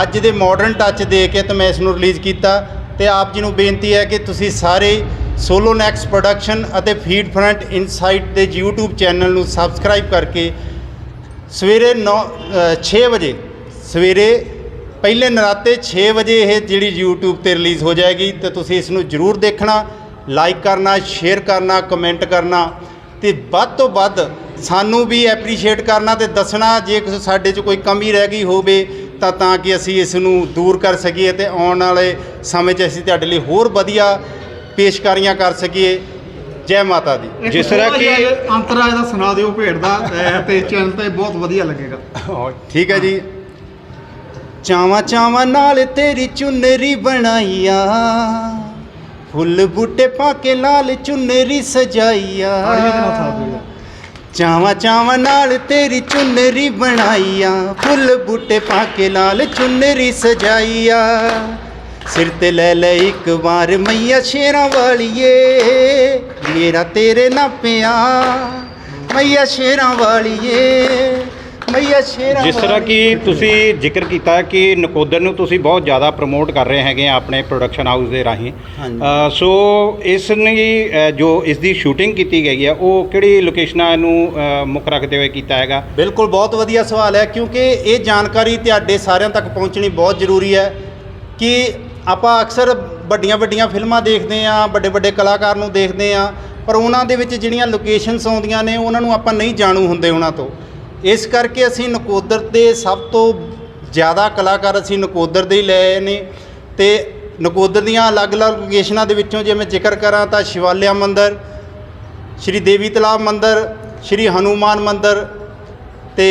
ਅੱਜ ਦੇ ਮਾਡਰਨ ਟੱਚ ਦੇ ਕੇ ਤੇ ਮੈਂ ਇਸ ਨੂੰ ਰਿਲੀਜ਼ ਕੀਤਾ ਤੇ ਆਪ ਜੀ ਨੂੰ ਬੇਨਤੀ ਹੈ ਕਿ ਤੁਸੀਂ ਸਾਰੇ ਸੋਲੋ ਨੈਕਸ ਪ੍ਰੋਡਕਸ਼ਨ ਅਤੇ ਫੀਡ ਫਰੰਟ ਇਨਸਾਈਟ ਦੇ YouTube ਚੈਨਲ ਨੂੰ ਸਬਸਕ੍ਰਾਈਬ ਕਰਕੇ ਸਵੇਰੇ 9 6 ਵਜੇ, ਸਵੇਰੇ ਪਹਿਲੇ ਨਰਾਤੇ 6 ਵਜੇ ਇਹ ਜਿਹੜੀ YouTube ਤੇ ਰਿਲੀਜ਼ ਹੋ ਜਾਏਗੀ ਤੇ ਤੁਸੀਂ ਇਸ ਨੂੰ ਜਰੂਰ ਦੇਖਣਾ ਲਾਈਕ ਕਰਨਾ ਸ਼ੇਅਰ ਕਰਨਾ ਕਮੈਂਟ ਕਰਨਾ ਤੇ ਵੱਧ ਤੋਂ ਵੱਧ ਸਾਨੂੰ ਵੀ ਐਪਰੀਸ਼ੀਏਟ ਕਰਨਾ ਤੇ ਦੱਸਣਾ ਜੇ ਕਿਸੇ ਸਾਡੇ 'ਚ ਕੋਈ ਕਮੀ ਰਹਿ ਗਈ ਹੋਵੇ ਤਾਂ ਤਾਂ ਕਿ ਅਸੀਂ ਇਸ ਨੂੰ ਦੂਰ ਕਰ ਸਕੀਏ ਤੇ ਆਉਣ ਵਾਲੇ ਸਮੇਂ 'ਚ ਅਸੀਂ ਤੁਹਾਡੇ ਲਈ ਹੋਰ ਵਧੀਆ ਪੇਸ਼ਕਾਰੀਆਂ ਕਰ ਸਕੀਏ। ਜੈ ਮਾਤਾ ਦੀ। ਜਿਸ ਤਰ੍ਹਾਂ ਕਿ ਅੰਤਰਾਜ ਦਾ ਸੁਣਾ ਦਿਓ ਭੇਡ ਦਾ ਤੇ ਚੈਨਲ ਤੇ ਬਹੁਤ ਵਧੀਆ ਲੱਗੇਗਾ। ਠੀਕ ਹੈ ਜੀ। ਚਾਵਾਂ ਚਾਵਾਂ ਨਾਲ ਤੇਰੀ ਚੁੰਨਰੀ ਬਣਾਈਆ। ਫੁੱਲ ਬੂਟੇ ਪਾ ਕੇ ਲਾਲ ਚੁੰਨਰੀ ਸਜਾਈਆ। ਚਾਵਾਂ ਚਾਵਾਂ ਨਾਲ ਤੇਰੀ ਚੁੰਨਰੀ ਬਣਾਈਆ। ਫੁੱਲ ਬੂਟੇ ਪਾ ਕੇ ਲਾਲ ਚੁੰਨਰੀ ਸਜਾਈਆ। ਸਿਰ ਤੇ ਲੈ ਲੈ ਇੱਕ ਵਾਰ ਮਈਆ ਸ਼ੇਰਾਂ ਵਾਲੀਏ। ਮੇਰਾ ਤੇਰੇ ਨਾ ਪਿਆ। ਮਈਆ ਸ਼ੇਰਾਂ ਵਾਲੀਏ। ਮਈਆ ਸ਼ੇਰਾਂ ਜਿਸ ਤਰ੍ਹਾਂ ਕਿ। ਤੁਸੀਂ ਜ਼ਿਕਰ ਕੀਤਾ ਹੈ ਕਿ ਨਕੋਦਰ ਨੂੰ ਤੁਸੀਂ ਬਹੁਤ ਜ਼ਿਆਦਾ ਪ੍ਰਮੋਟ ਕਰ ਰਹੇ ਹੈਗੇ ਆ ਆਪਣੇ ਪ੍ਰੋਡਕਸ਼ਨ ਹਾਊਸ ਦੇ ਰਾਹੀਂ। ਅ, ਸੋ ਇਸ ਨੇ ਅ, ਜੋ ਇਸ ਦੀ ਸ਼ੂਟਿੰਗ ਕੀਤੀ ਗਈ ਹੈ ਉਹ ਕਿਹੜੀ ਲੋਕੇਸ਼ਨਾਂ ਨੂੰ ਅ, ਮੁੱਖ ਰੱਖਦੇ ਹੋਏ ਕੀਤਾ ਹੈਗਾ ਬਿਲਕੁਲ ਬਹੁਤ ਵਧੀਆ ਸਵਾਲ ਹੈ ਕਿਉਂਕਿ ਇਹ ਜਾਣਕਾਰੀ ਤੁਹਾਡੇ ਸਾਰਿਆਂ ਤੱਕ ਪਹੁੰਚਣੀ ਬਹੁਤ ਜ਼ਰੂਰੀ ਹੈ ਕਿ ਆਪਾਂ ਅਕਸਰ ਵੱਡੀਆਂ ਵੱਡੀਆਂ ਫਿਲਮਾਂ ਦੇਖਦੇ ਆ ਵੱਡੇ ਵੱਡੇ ਕਲਾਕਾਰ ਨੂੰ ਦੇਖਦੇ ਆ ਪਰ ਉਹਨਾਂ ਦੇ ਵਿੱਚ ਜਿਹੜੀਆਂ ਲੋਕੇਸ਼ਨਸ ਆਉਂਦੀਆਂ ਨੇ ਉਹਨਾਂ ਨੂੰ ਆਪਾਂ ਨਹੀਂ ਜਾਣੂ ਹੁੰਦੇ ਉਹਨਾਂ ਤੋਂ ਇਸ ਕਰਕੇ ਅਸੀਂ ਨਕੋਦਰ ਦੇ ਸਭ ਤੋਂ ਜ਼ਿਆਦਾ ਕਲਾਕਾਰ ਅਸੀਂ ਨਕੋਦਰ ਦੇ ਹੀ ਲਏ ਨੇ ਤੇ ਨਕੋਦਰ ਦੀਆਂ ਅਲੱਗ-ਅਲੱਗ ਲੋਕੇਸ਼ਨਾਂ ਦੇ ਵਿੱਚੋਂ ਜੇ ਮੈਂ ਜ਼ਿਕਰ ਕਰਾਂ ਤਾਂ ਸ਼ਿਵਾਲਿਆ ਮੰਦਿਰ, ਸ਼੍ਰੀ ਦੇਵੀ ਤਲਾਬ ਮੰਦਿਰ, ਸ਼੍ਰੀ ਹਨੂਮਾਨ ਮੰਦਿਰ ਤੇ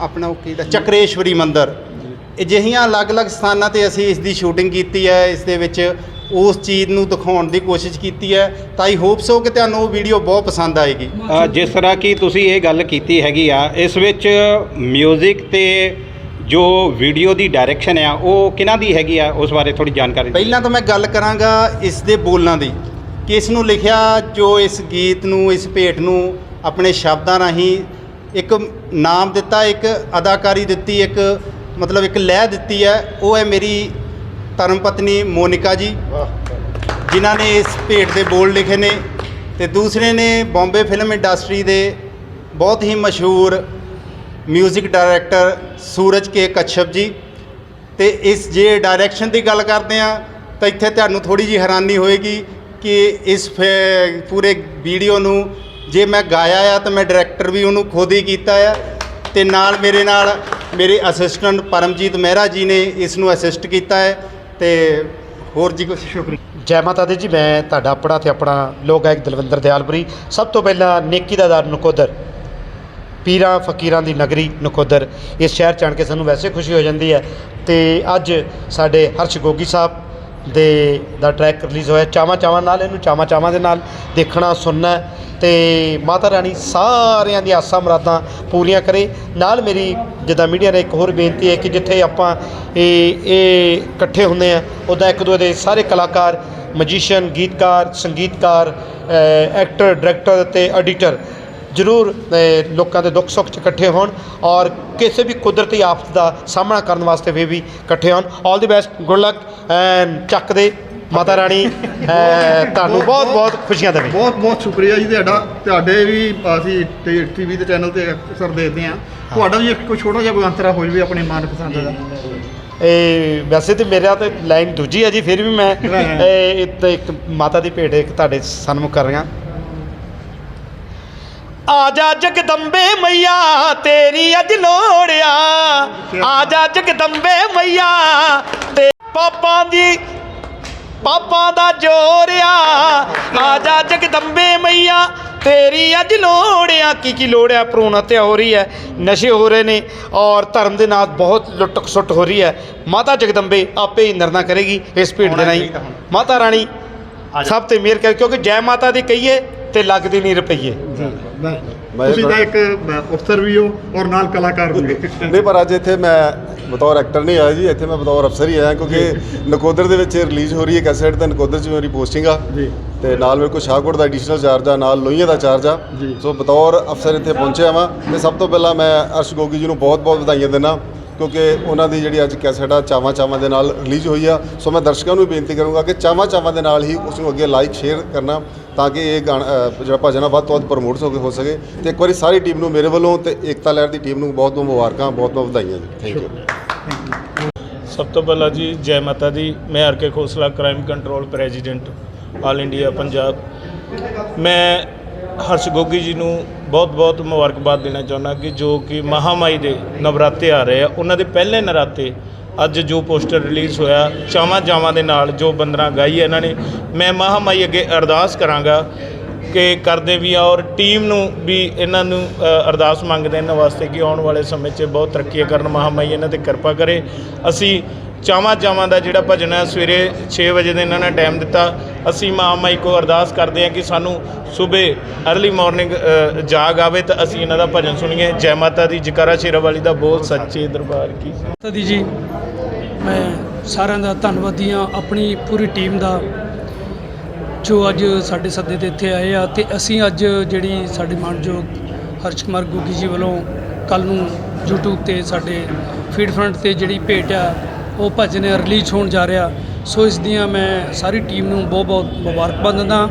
ਆਪਣਾ ਉਹ ਕਿਹੜਾ ਚੱਕਰੇਸ਼ਵਰੀ ਮੰਦਿਰ। ਅਜਿਹੀਆਂ ਅਲੱਗ-ਅਲੱਗ ਸਥਾਨਾਂ ਤੇ ਅਸੀਂ ਇਸ ਦੀ ਸ਼ੂਟਿੰਗ ਕੀਤੀ ਹੈ, ਇਸ ਦੇ ਵਿੱਚ ਉਸ ਚੀਜ਼ ਨੂੰ ਦਿਖਾਉਣ ਦੀ ਕੋਸ਼ਿਸ਼ ਕੀਤੀ ਹੈ ਤਾਂ ਆਈ ਹੋਪ ਸੋ ਕਿ ਤੁਹਾਨੂੰ ਉਹ ਵੀਡੀਓ ਬਹੁਤ ਪਸੰਦ ਆਏਗੀ ਅ, ਜਿਸ ਤਰ੍ਹਾਂ ਕਿ ਤੁਸੀਂ ਇਹ ਗੱਲ ਕੀਤੀ ਹੈਗੀ ਆ ਇਸ ਵਿੱਚ 뮤직 ਤੇ ਜੋ ਵੀਡੀਓ ਦੀ ਡਾਇਰੈਕਸ਼ਨ ਆ ਉਹ ਕਿਹਨਾਂ ਦੀ ਹੈਗੀ ਆ ਉਸ ਬਾਰੇ ਥੋੜੀ ਜਾਣਕਾਰੀ ਦਿਓ। ਪਹਿਲਾਂ ਤਾਂ ਮੈਂ ਗੱਲ ਕਰਾਂਗਾ ਇਸ ਦੇ ਬੋਲਾਂ ਦੀ ਕਿ ਇਸ ਨੂੰ ਲਿਖਿਆ ਜੋ ਇਸ ਗੀਤ ਨੂੰ ਇਸ ਭੇਟ ਨੂੰ ਆਪਣੇ ਸ਼ਬਦਾਂ ਰਾਹੀਂ ਇੱਕ ਨਾਮ ਦਿੱਤਾ ਇੱਕ ਅਦਾਕਾਰੀ ਦਿੱਤੀ ਇੱਕ ਮਤਲਬ ਇੱਕ ਲਹਿ ਦਿੱਤੀ ਹੈ ਉਹ ਹੈ ਮੇਰੀ ਧਰਮ ਪਤਨੀ ਮੋਨਿਕਾ ਜੀ, ਜਿਨ੍ਹਾਂ ਨੇ ਇਸ ਭੇਟ ਦੇ ਬੋਲ ਲਿਖੇ ਨੇ ਤੇ ਦੂਸਰੇ ਨੇ ਬੰਬੇ ਫਿਲਮ ਇੰਡਸਟਰੀ ਦੇ ਬਹੁਤ ਹੀ ਮਸ਼ਹੂਰ music director Suraj K Kashyap ji. ਤੇ ਇਸ ਜੇ ਡਾਇਰੈਕਸ਼ਨ ਦੀ ਗੱਲ ਕਰਦੇ ਆ ਤਾਂ ਇੱਥੇ ਤੁਹਾਨੂੰ ਥੋੜੀ ਜੀ ਹੈਰਾਨੀ ਹੋਏਗੀ ਕਿ ਇਸ ਫੇ- ਪੂਰੇ ਵੀਡੀਓ ਨੂੰ ਜੇ ਮੈਂ ਗਾਇਆ ਆ, ਤਾਂ ਮੈਂ ਡਾਇਰੈਕਟਰ ਵੀ ਉਹਨੂੰ ਖੁਦ ਹੀ ਕੀਤਾ ਆ। ਤੇ ਨਾਲ ਮੇਰੇ ਨਾਲ ਮੇਰੇ ਅਸਿਸਟੈਂਟ ਪਰਮਜੀਤ ਮਹਿਰਾ ਜੀ ਨੇ ਇਸ ਨੂੰ ਅਸਿਸਟ ਕੀਤਾ ਹੈ। ਤੇ ਹੋਰ ਜੀ ਕੁਝ ਸ਼ੁਕਰੀਆ। ਜੈ ਮਾਤਾ ਦੀ ਜੀ, ਮੈਂ ਤੁਹਾਡਾ ਆਪਣਾ ਤੇ ਆਪਣਾ ਲੋਕ ਗਾਇਕ ਦਲਵਿੰਦਰ ਦਿਆਲਪੁਰੀ, ਸਭ ਤੋਂ ਪਹਿਲਾਂ ਨੇਕੀ ਦਾ ਦਰ ਨਕੋਦਰ, ਪੀਰਾਂ ਫਕੀਰਾਂ ਦੀ ਨਗਰੀ ਨਕੋਦਰ। ਇਸ ਸ਼ਹਿਰ ਚ ਆਣ ਕੇ ਸਾਨੂੰ ਵੈਸੇ ਖੁਸ਼ੀ ਹੋ ਜਾਂਦੀ ਹੈ ਤੇ ਅੱਜ ਸਾਡੇ ਹਰਸ਼ ਗੋਗੀ ਸਾਹਿਬ ਦੇ ਦਾ ਟਰੈਕ ਰਿਲੀਜ਼ ਹੋਇਆ। ਚਾਵਾਂ ਚਾਵਾਂ ਨਾਲ, ਇਹਨੂੰ ਚਾਵਾਂ ਚਾਵਾਂ ਦੇ ਨਾਲ ਦੇਖਣਾ, ਸੁਣਨਾ ਤੇ ਮਾਤਾ ਰਾਣੀ ਸਾਰਿਆਂ ਦੀਆਂ ਆਸਾਂ ਮੁਰਾਦਾਂ ਪੂਰੀਆਂ ਕਰੇ। ਨਾਲ ਮੇਰੀ ਜਿੱਦਾਂ ਮੀਡੀਆ ਨੇ ਇੱਕ ਹੋਰ ਬੇਨਤੀ ਹੈ ਕਿ ਜਿੱਥੇ ਆਪਾਂ ਇਹ ਇਹ ਇਕੱਠੇ ਹੁੰਦੇ ਆ ਉੱਦਾਂ ਇੱਕ ਦੂਜੇ ਦੇ ਸਾਰੇ ਕਲਾਕਾਰ ਮਜੀਸ਼ੀਅਨ ਗੀਤਕਾਰ, ਸੰਗੀਤਕਾਰ ਐਕਟਰ ਡਾਇਰੈਕਟਰ ਤੇ ਐਡੀਟਰ ਜ਼ਰੂਰ ਲੋਕਾਂ ਦੇ ਦੁੱਖ ਸੁੱਖ 'ਚ ਇਕੱਠੇ ਹੋਣ ਔਰ ਕਿਸੇ ਵੀ ਕੁਦਰਤੀ ਆਫਤ ਦਾ ਸਾਹਮਣਾ ਕਰਨ ਵਾਸਤੇ ਵੀ ਵੀ ਇਕੱਠੇ ਹੋਣ। All the best good luck and ਚੱਕ ਦੇ। ਮਾਤਾ ਰਾਣੀ ਤੁਹਾਨੂੰ ਬਹੁਤ ਬਹੁਤ ਖੁਸ਼ੀਆਂ ਦੇਵੇ। ਬਹੁਤ ਬਹੁਤ ਸ਼ੁਕਰੀਆ ਜੀ ਤੁਹਾਡਾ। ਤੁਹਾਡੇ ਵੀ ਅਸੀਂ ਟੀਵੀ ਦੇ ਚੈਨਲ ਤੇ ਅਕਸਰ ਦੇਖਦੇ ਆ ਤੁਹਾਡਾ ਵੀ ਇੱਕ ਕੋਈ ਛੋਟਾ ਜਿਹਾ ਅੰਤਰਾ ਹੋ ਜਵੇ ਆਪਣੇ ਮਨਪਸੰਦ ਦਾ। ਇਹ ਵੈਸੇ ਤੇ ਮੇਰਾ ਤੇ ਲਾਈਨ ਦੂਜੀ ਹੈ ਜੀ ਫਿਰ ਵੀ ਮੈਂ ਇਹ ਇੱਕ- ਇੱਕ ਮਾਤਾ ਦੀ ਭੇਟ ਇੱਕ ਤੁਹਾਡੇ ਸਨਮੁਖ ਕਰ ਰਿਹਾ। ਆ ਜਾ ਜਗਦੰਬੇ ਮਈਆ ਤੇਰੀ ਅੱਜ ਲੋੜਿਆ ਆ। ਜਾ ਜਗਦੰਬੇ ਮਈਆ ਤੇ ਪਾਪਾਂ ਦੀ ਪਾਪਾਂ ਦਾ ਜੋਰਿਆ ਆ। ਜਾ ਜਗਦੰਬੇ ਮਈਆ ਤੇਰੀ ਅੱਜ ਲੋੜਿਆ ਕੀ ਕੀ ਲੋੜਿਆ ਭਰੂਣ ਹੱਤਿਆ ਹੋ ਰਹੀ ਹੈ ਨਸ਼ੇ ਹੋ ਰਹੇ ਨੇ ਔਰ ਧਰਮ ਦੇ ਨਾਲ ਬਹੁਤ ਲੁੱਟ ਖਸੁੱਟ ਹੋ ਰਹੀ ਹੈ। ਮਾਤਾ ਜਗਦੰਬੇ ਆਪੇ ਹੀ ਨਿਰਣਾ ਕਰੇਗੀ ਇਸ ਭੇਟ ਦੇ ਰਾਹੀਂ। ਮਾਤਾ ਰਾਣੀ ਸਭ ਤੇ ਮਿਹਰ ਕਰ ਕਿਉਂਕਿ ਜੈ ਮਾਤਾ ਦੀ ਕਹੀਏ ਤੇ ਲੱਗਦੀ ਨਹੀਂ ਰੁਪਈਏ। ਤੁਸੀਂ ਤਾਂ ਇੱਕ ਅਫਸਰ ਵੀ ਹੋ ਔਰ ਨਾਲ ਕਲਾਕਾਰ ਵੀ ਨਹੀਂ ਪਰ ਅੱਜ ਇੱਥੇ ਮੈਂ ਬਤੌਰ ਐਕਟਰ ਨਹੀਂ ਆਇਆ ਜੀ। ਇੱਥੇ ਮੈਂ ਬਤੌਰ ਅਫਸਰ ਹੀ ਆਇਆ ਕਿਉਂਕਿ ਨਕੋਦਰ ਦੇ ਵਿੱਚ ਰਿਲੀਜ਼ ਹੋ ਰਹੀ ਹੈ ਕੈਸੇਟ ਤੇ। ਨਕੋਦਰ 'ਚ ਮੇਰੀ ਪੋਸਟਿੰਗ ਆ। ਜੀ। ਤੇ ਨਾਲ ਮੇਰੇ ਕੋਲ ਸ਼ਾਹਕੋਟ ਦਾ ਐਡੀਸ਼ਨਲ ਚਾਰਜ ਆ ਨਾਲ ਲੋਹੀਆਂ ਦਾ ਚਾਰਜ ਆ। ਸੋ ਬਤੌਰ ਅਫਸਰ ਇੱਥੇ ਪਹੁੰਚਿਆ ਵਾਂ। ਤੇ ਸਭ ਤੋਂ ਪਹਿਲਾਂ ਮੈਂ ਅਰਸ਼ ਗੋਗੀ ਜੀ ਨੂੰ ਬਹੁਤ-ਬਹੁਤ ਵਧਾਈਆਂ ਦਿੰਦਾ। ਕਿਉਂਕਿ ਉਹਨਾਂ ਦੀ ਜਿਹੜੀ ਅੱਜ ਕੈਸੇਟ ਆ, ਚਾਵਾਂ ਚਾਵਾਂ ਦੇ ਨਾਲ ਰਿਲੀਜ਼ ਹੋਈ ਆ। ਸੋ ਮੈਂ ਦਰਸ਼ਕਾਂ ਨੂੰ ਵੀ ਬੇਨਤੀ ਕਰੂੰਗਾ ਕਿ ਚਾਵਾਂ ਚਾਵਾਂ ਦੇ ਨਾਲ ਹੀ ਉਸ ਨੂੰ ਅੱਗੇ ਲਾਈਕ ਸ਼ੇਅਰ ਕਰਨਾ ਤਾਂ ਕਿ ਇਹ ਗਾਣਾ ਜਿਹੜਾ ਭਜਨ ਆ, ਵੱਧ ਤੋਂ ਵੱਧ ਪ੍ਰਮੋਟ ਹੋ ਕੇ, ਹੋ ਸਕੇ। ਤੇ ਇੱਕ ਵਾਰੀ ਸਾਰੀ ਟੀਮ ਨੂੰ ਮੇਰੇ ਵੱਲੋਂ ਤੇ ਏਕਤਾ ਲਹਿਰ ਦੀ ਟੀਮ ਨੂੰ ਬਹੁਤ-ਬਹੁਤ ਮੁਬਾਰਕਾਂ ਬਹੁਤ-ਬਹੁਤ ਵਧਾਈਆਂ ਜੀ। ਥੈਂਕ ਯੂ ਸਭ ਤੋਂ ਪਹਿਲਾਂ ਜੀ, ਜੈ ਮਾਤਾ ਦੀ, ਮੈਂ R K Khosla crime control president all India Punjab. ਮੈਂ ਹਰਸ਼ ਗੋਗੀ ਜੀ ਨੂੰ ਬਹੁਤ-ਬਹੁਤ ਮੁਬਾਰਕਬਾਦ ਦੇਣਾ ਚਾਹੁੰਦਾ ਕਿ ਜੋ ਕਿ ਮਹਾਮਾਈ ਦੇ ਨਵਰਾਤੇ ਆ ਰਹੇ ਆ, ਉਹਨਾਂ ਦੇ ਪਹਿਲੇ ਨਰਾਤੇ ਅੱਜ ਜੋ ਪੋਸਟਰ ਰਿਲੀਜ਼ ਹੋਇਆ, ਚਾਵਾਂ ਚਾਵਾਂ ਦੇ ਨਾਲ ਜੋ ਬੰਦਨਾ ਗਾਈ ਹੈ ਇਹਨਾਂ ਨੇ, ਮੈਂ ਮਹਾਮਾਈ ਅੱਗੇ ਅਰਦਾਸ ਕਰਾਂਗਾ ਕਿ ਕਰਦੇ ਵੀ ਆ ਔਰ ਟੀਮ ਨੂੰ ਵੀ ਇਹਨਾਂ ਨੂੰ ਅਰਦਾਸ ਮੰਗਦੇ ਇਹਨਾਂ ਵਾਸਤੇ ਕਿ ਆਉਣ ਵਾਲੇ ਸਮੇਂ 'ਚ ਬਹੁਤ ਤਰੱਕੀਆਂ ਕਰਨ ਮਹਾਮਾਈ ਇਹਨਾਂ ਤੇ ਕਿਰਪਾ ਕਰੇ। ਅਸੀਂ ਚਾਵਾਂ ਚਾਵਾਂ ਦਾ ਜਿਹੜਾ ਭਜਨ ਹੈ, ਸਵੇਰੇ 6 ਵਜੇ ਦੇ ਇਹਨਾਂ ਨੇ ਟਾਈਮ ਦਿੱਤਾ। ਅਸੀਂ ਮਾਂ ਮਾਈ ਕੋ ਅਰਦਾਸ ਕਰਦੇ ਹਾਂ ਕਿ ਸਾਨੂੰ ਸਵੇਰੇ ਅਰਲੀ ਮਾਰਨਿੰਗ ਜਾਗ ਆਵੇ ਤਾਂ ਅਸੀਂ ਇਹਨਾਂ ਦਾ ਭਜਨ ਸੁਣੀਏ। ਜੈ ਮਾਤਾ ਦੀ, ਜਕਾਰਾ ਸ਼ੇਰਾਵਾਲੀ ਦਾ ਬੋਲ ਸੱਚੇ ਦਰਬਾਰ ਕੀ। ਤਦੀ ਜੀ, ਮੈਂ ਸਾਰਿਆਂ ਦਾ ਧੰਨਵਾਦੀ ਹਾਂ ਆਪਣੀ ਪੂਰੀ ਟੀਮ ਦਾ, ਜੋ ਅੱਜ ਸਾਡੇ ਸੱਦੇ ਤੇ ਇੱਥੇ ਆਏ ਆ ਤੇ ਅਸੀਂ ਅੱਜ ਜਿਹੜੀ ਸਾਡੇ ਮਾਨਯੋਗ ਹਰਸ਼ ਕੁਮਾਰ ਗੁੱਗੀ ਜੀ ਵੱਲੋਂ ਕੱਲ ਨੂੰ YouTube ਤੇ ਸਾਡੇ ਫੀਡ ਫਰੰਟ ਤੇ ਜਿਹੜੀ ਭੇਟ ਆ ਉਹ ਭਜਨ ਰਿਲੀਜ਼ ਹੋਣ ਜਾ ਰਿਹਾ। ਸੋ ਇਸ ਦੀਆਂ ਮੈਂ ਸਾਰੀ ਟੀਮ ਨੂੰ ਬਹੁਤ ਬਹੁਤ ਮੁਬਾਰਕਬਾਦ ਦਿੰਦਾ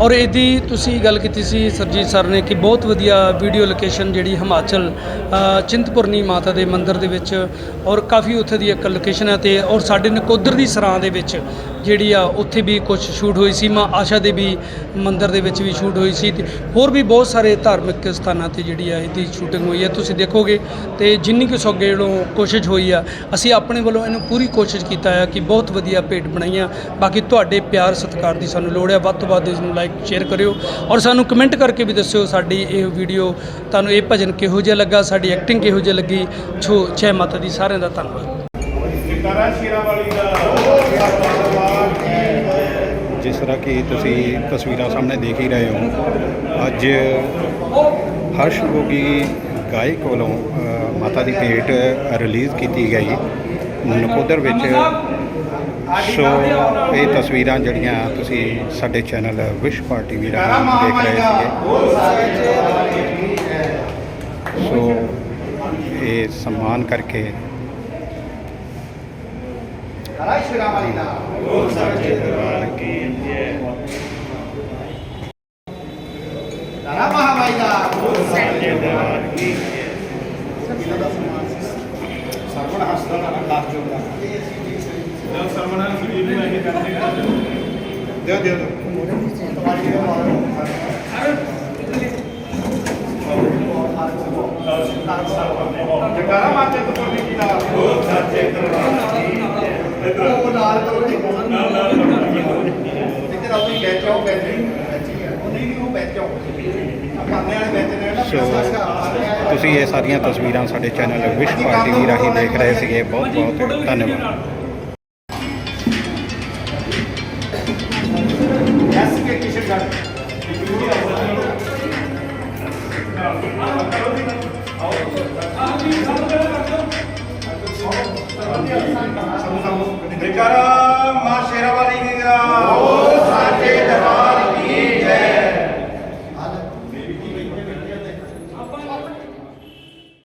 ਔਰ ਇਹਦੀ ਤੁਸੀਂ ਗੱਲ ਕੀਤੀ ਸੀ ਸਰਜੀਤ ਸਰ ਨੇ ਕਿ ਬਹੁਤ ਵਧੀਆ ਵੀਡੀਓ ਲੋਕੇਸ਼ਨ ਜਿਹੜੀ ਹਿਮਾਚਲ ਚਿੰਤਪੁਰਨੀ ਮਾਤਾ ਦੇ ਮੰਦਿਰ ਦੇ ਵਿੱਚ ਔਰ ਕਾਫੀ ਉੱਥੇ ਦੀ ਇੱਕ ਲੋਕੇਸ਼ਨ ਹੈ ਤੇ ਔਰ ਸਾਡੇ ਨਕੋਦਰ ਦੀ ਸਰਾਂ ਦੇ ਵਿੱਚ ਜਿਹੜੀ ਆ, ਉੱਥੇ ਵੀ ਕੁਝ ਸ਼ੂਟ ਹੋਈ ਸੀ। ਮਾਂ ਆਸ਼ਾ ਦੇ ਵੀ ਮੰਦਿਰ ਦੇ ਵਿੱਚ ਵੀ ਸ਼ੂਟ ਹੋਈ ਸੀ ਤੇ ਹੋਰ ਵੀ ਬਹੁਤ ਸਾਰੇ ਧਾਰਮਿਕ ਸਥਾਨਾਂ ਤੇ ਜਿਹੜੀ ਆ, ਇਹਦੀ ਸ਼ੂਟਿੰਗ ਹੋਈ ਹੈ ਤੁਸੀਂ ਦੇਖੋਗੇ ਤੇ ਜਿੰਨੀ ਕੁ ਸੌਗੇ ਜਿਹੜੋਂ ਕੋਸ਼ਿਸ਼ ਹੋਈ ਆ, ਅਸੀਂ ਆਪਣੇ ਵੱਲੋਂ ਇਹਨੂੰ ਪੂਰੀ ਕੋਸ਼ਿਸ਼ ਕੀਤਾ ਆ ਕਿ ਬਹੁਤ ਵਧੀਆ ਭੇਟ ਬਣਾਈਆਂ। ਬਾਕੀ ਤੁਹਾਡੇ ਪਿਆਰ ਸਤਿਕਾਰ ਦੀ ਸਾਨੂੰ ਲੋੜ ਹੈ ਵੱਧ ਤੋਂ ਵੱਧ ਇਸ ਨੂੰ ਲਾਈਕ ਸ਼ੇਅਰ ਕਰਿਓ ਔਰ ਸਾਨੂੰ ਕਮੈਂਟ ਕਰਕੇ ਵੀ ਦੱਸਿਓ ਸਾਡੀ ਇਹ ਵੀਡੀਓ ਤੁਹਾਨੂੰ ਇਹ ਭਜਨ ਕਿਹੋ ਜਿਹਾ ਲੱਗਾ, ਸਾਡੀ ਐਕਟਿੰਗ ਕਿਹੋ ਜਿਹੀ ਲੱਗੀ। ਛੋ ਜੈ ਮਾਤਾ ਦੀ ਸਾਰਿਆਂ ਦਾ ਧੰਨਵਾਦ। ਜਕਾਰਾ ਸ਼ੇਰਾ ਵਾਲੀ ਦਾ ਜਿਸ ਤਰ੍ਹਾਂ ਕਿ ਤੁਸੀਂ ਤਸਵੀਰਾਂ ਸਾਹਮਣੇ ਦੇਖ ਹੀ ਰਹੇ ਹੋ? ਅੱਜ ਹਰਸ਼ ਗੋਗੀ ਗਾਇਕ ਵੱਲੋਂ ਅ, ਮਾਤਾ ਦੀ ਭੇਟ ਰਿਲੀਜ਼ ਕੀਤੀ ਗਈ। ਨਕੋਦਰ ਵਿੱਚ ਸੋ ਇਹ ਤਸਵੀਰਾਂ ਜਿਹੜੀਆਂ ਤੁਸੀਂ ਸਾਡੇ ਚੈਨਲ ਵਿਸ਼ ਪਾਰਟੀ ਵੀ ਰਾਹੀਂ ਦੇਖ ਰਹੇ ਸੀਗੇ। ਸੋ ਇਹ ਸਨਮਾਨ ਕਰਕੇ ਜਕਾਰਾ ਮਾਤੇ ਤੋਂ ਬੋਲੀ ਕੀ ਦਾ ਬੋਲ ਸੱਚੇ ਦਰਬਾਰ ਉਹ ਨਾਲ ਕਰੋ ਜੀ ਨਾਲ ਨਾਲ ਇੱਧਰ ਆਪਣੀ ਬੈਚ ਆਓ ਬੈਚ ਉਹ ਨਹੀਂ ਨਹੀਂ ਉਹ ਬੈਚ ਆਓ ਪਾਣੇ ਵਾਲੇ ਬੈਚ ਨੇ ਨਾ ਸੋ ਤੁਸੀਂ ਇਹ ਸਾਰੀਆਂ ਤਸਵੀਰਾਂ ਸਾਡੇ ਚੈਨਲ ਵਿਸ਼ ਪਾਰਟੀ ਰਾਹੀਂ ਦੇਖ ਰਹੇ ਸੀਗੇ। ਬਹੁਤ ਬਹੁਤ ਧੰਨਵਾਦ।